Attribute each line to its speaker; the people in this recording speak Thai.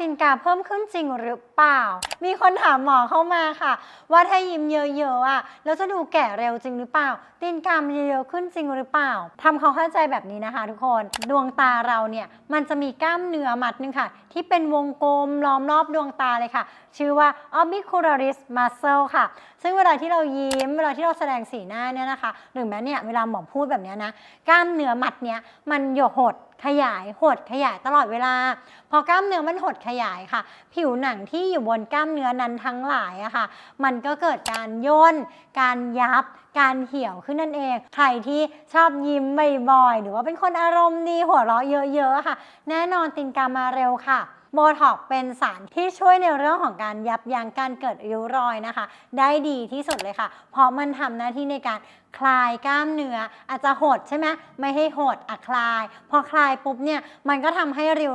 Speaker 1: ตีนกาเพิ่มขึ้นจริงหรือเปล่า มีคนถามหมอเข้ามาค่ะ ว่าถ้ายิ้มเยอะๆอะแล้วจะดูแก่เร็วจริงหรือเปล่าตีนกามันเยอะขึ้นจริงหรือเปล่าทำความเข้าใจแบบนี้นะคะ ทุกคนดวงตาเราเนี่ยมันจะมีกล้ามเนื้อมัดนึงค่ะ ที่เป็นวงกลมล้อมรอบดวงตาเลยค่ะ ชื่อว่า orbicularis muscle ค่ะ ซึ่งเวลาที่เรายิ้มเวลาที่เราแสดงสีหน้าเนี่ยนะคะหรือแม้เนี่ยเวลาหมอพูดแบบนี้นะกล้ามเนื้อมัดเนี้ยมันหยหด ขยายหดขยายตลอดเวลา พอกล้ามเนื้อมันหดขยายค่ะ ผิวหนังที่อยู่บนกล้ามเนื้อนั้นทั้งหลายอะค่ะ มันก็เกิดการย่น การยับ การเหี่ยวขึ้นนั่นเอง ใครที่ชอบยิ้มบ่อยๆหรือว่าเป็นคนอารมณ์ดีหัวเราะเยอะๆค่ะ แน่นอนตินกามาเร็วค่ะโบท็อกเป็นสารที่ช่วยในเรื่องของการยับยั้งการเกิดริ้วรอยนะคะ ได้ดีที่สุดเลยค่ะ เพราะมันทำหน้าที่ในการคลายกล้ามเนื้ออาจจะหดใช่ไหมไม่ให้หดอะคลาย พอคลายปุ๊บเนี่ยมันก็ทำให้ริ้ว